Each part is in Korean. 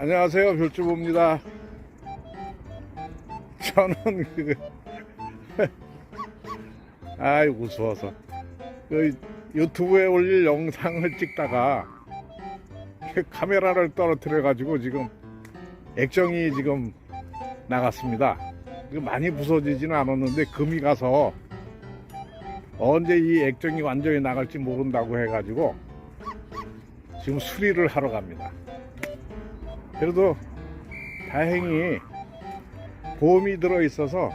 안녕하세요. 별주부입니다. 저는 그 아이 무서워서. 그 유튜브에 올릴 영상을 찍다가 그 카메라를 떨어뜨려 가지고 지금 액정이 지금 나갔습니다. 그 많이 부서지지는 않았는데 금이 가서 언제 이 액정이 완전히 나갈지 모른다고 해가지고 지금 수리를 하러 갑니다 그래도 다행히 보험이 들어 있어서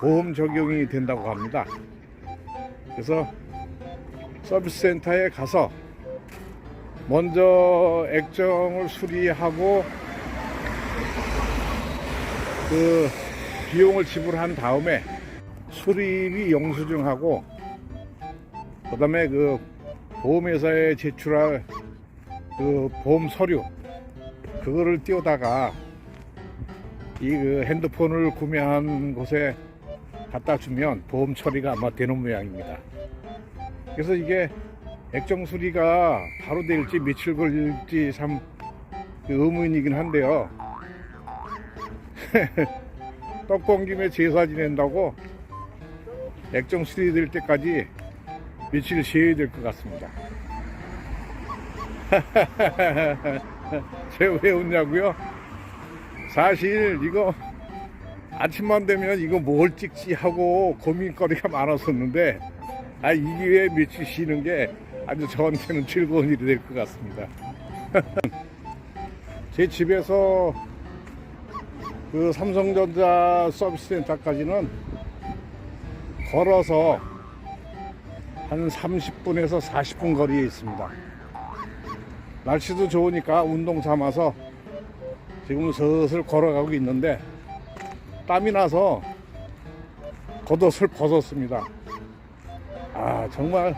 보험 적용이 된다고 합니다. 그래서 서비스 센터에 가서 먼저 액정을 수리하고 그 비용을 지불한 다음에 수리비 영수증하고 그 다음에 그 보험회사에 제출할 그 보험 서류 그거를 띄우다가 이 그 핸드폰을 구매한 곳에 갖다 주면 보험 처리가 아마 되는 모양입니다. 그래서 이게 액정 수리가 바로 될지 며칠 걸릴지 참그 의문이긴 한데요. 떡본 김에 제사 지낸다고 액정 수리될 때까지 며칠 쉬어야 될 것 같습니다. 제가 왜 웃냐고요? 사실 이거 아침만 되면 이거 뭘 찍지 하고 고민거리가 많았었는데 아 이게 왜 며칠 쉬는 게 아주 저한테는 즐거운 일이 될 것 같습니다. 제 집에서 그 삼성전자 서비스 센터까지는 걸어서 한 30분에서 40분 거리에 있습니다. 날씨도 좋으니까 운동 삼아서 지금 슬슬 걸어가고 있는데 땀이 나서 겉옷을 벗었습니다. 아 정말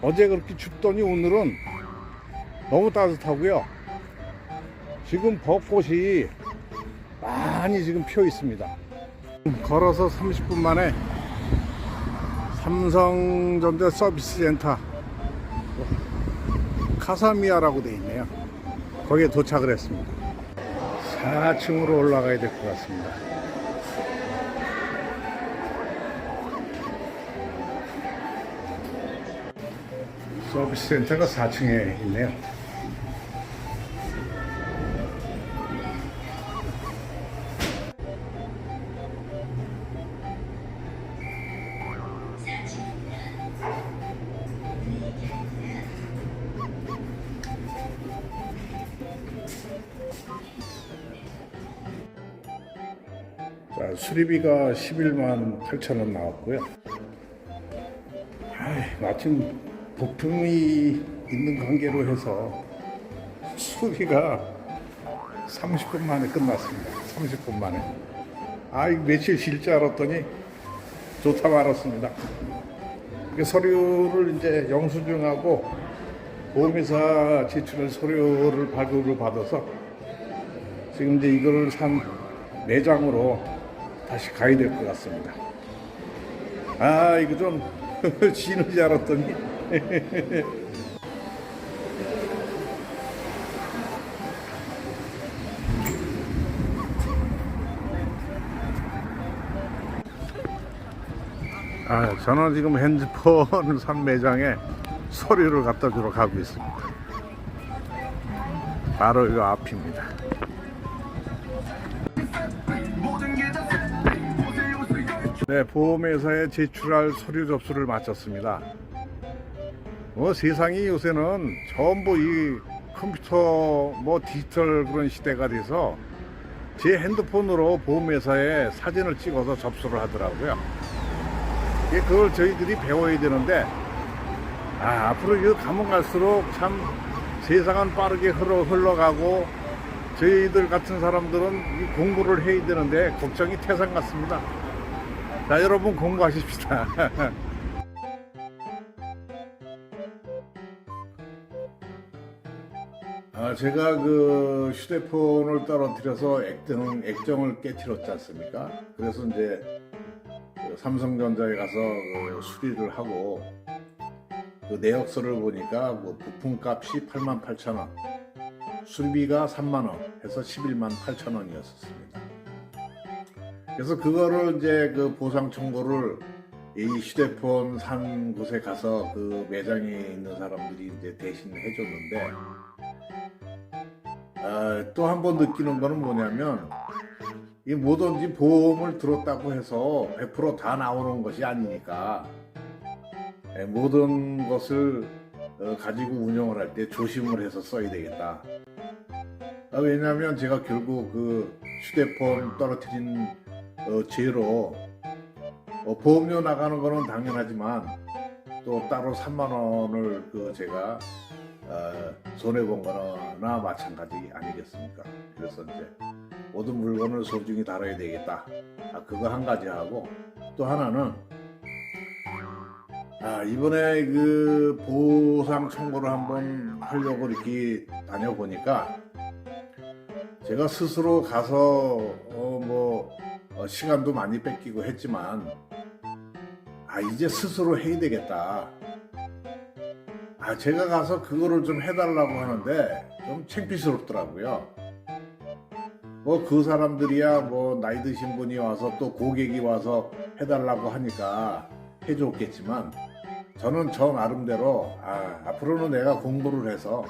어제 그렇게 춥더니 오늘은 너무 따뜻하고요. 지금 벚꽃이 많이 지금 피어 있습니다. 걸어서 30분 만에 삼성전자 서비스 센터 카사미아라고 되어 있네요. 거기에 도착을 했습니다. 4층으로 올라가야 될 것 같습니다. 서비스 센터가 4층에 있네요. 수리비가 11만 8천 원 나왔고요. 아이, 마침 부품이 있는 관계로 해서 수리가 30분 만에 끝났습니다. 30분 만에. 아, 이 며칠 쉴 줄 알았더니 좋다 말았습니다. 그 서류를 이제 영수증하고 보험회사 제출한 서류를 발급을 받아서 지금 이제 이거를 산 매장으로 다시 가야 될 것 같습니다. 아, 이거 좀 쉬는 줄 알았더니. 아, 저는 지금 핸드폰을 산 매장에 서류를 갖다 주러 가고 있습니다. 바로 이 앞입니다. 네, 보험회사에 제출할 서류 접수를 마쳤습니다. 뭐 세상이 요새는 전부 이 컴퓨터 뭐 디지털 그런 시대가 돼서 제 핸드폰으로 보험회사에 사진을 찍어서 접수를 하더라고요. 예, 그걸 저희들이 배워야 되는데 아, 앞으로 이거 가면 갈수록 참 세상은 빠르게 흘러, 흘러가고 저희들 같은 사람들은 이 공부를 해야 되는데 걱정이 태산 같습니다. 자, 여러분 공부하십시다. 아, 제가 그 휴대폰을 떨어뜨려서 액정, 액정을 깨뜨렸지 않습니까? 그래서 이제 그 삼성전자에 가서 그 수리를 하고 그 내역서를 보니까 뭐 부품 값이 8만 8천 원. 수리비가 3만 원 해서 11만 8천 원이었습니다. 그래서 그거를 이제 그 보상 청구를 이 휴대폰 산 곳에 가서 그 매장에 있는 사람들이 이제 대신 해줬는데 아, 또 한 번 느끼는 거는 뭐냐면 이 뭐든지 보험을 들었다고 해서 100%다 나오는 것이 아니니까 예, 모든 것을 어, 가지고 운영을 할 때 조심을 해서 써야 되겠다. 아, 왜냐하면 제가 결국 그 휴대폰 떨어뜨린 어, 죄로 어, 보험료 나가는 거는 당연하지만 또 따로 3만 원을 그 제가 어, 손해 본 거나 마찬가지 아니겠습니까? 그래서 이제 모든 물건을 소중히 다뤄야 되겠다. 아, 그거 한 가지 하고 또 하나는 아, 이번에 그 보상 청구를 한번 하려고 이렇게 다녀보니까 제가 스스로 가서 어, 뭐 어, 시간도 많이 뺏기고 했지만 아 이제 스스로 해야 되겠다. 아 제가 가서 그거를 좀 해달라고 하는데 좀 창피스럽더라고요. 뭐 그 사람들이야 뭐 나이 드신 분이 와서 또 고객이 와서 해달라고 하니까 해줬겠지만 저는 저 나름대로 아 앞으로는 내가 공부를 해서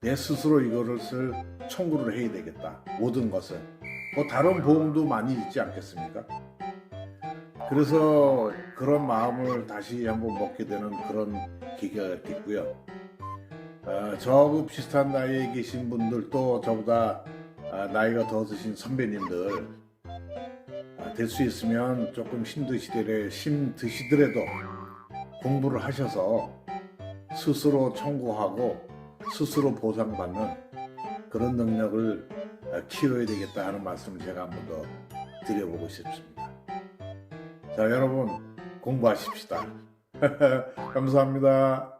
내 스스로 이거를 쓸 청구를 해야 되겠다. 모든 것을. 뭐 다른 보험도 많이 있지 않겠습니까? 그래서 그런 마음을 다시 한번 먹게 되는 그런 기회가 됐고요. 아, 저하고 비슷한 나이에 계신 분들 또 저보다 아, 나이가 더 드신 선배님들 아, 될수 있으면 조금 힘드시더래 힘드시더라도 공부를 하셔서 스스로 청구하고 스스로 보상받는 그런 능력을 아, 키워야 되겠다 하는 말씀을 제가 한 번 더 드려보고 싶습니다. 자, 여러분 공부하십시다. 감사합니다.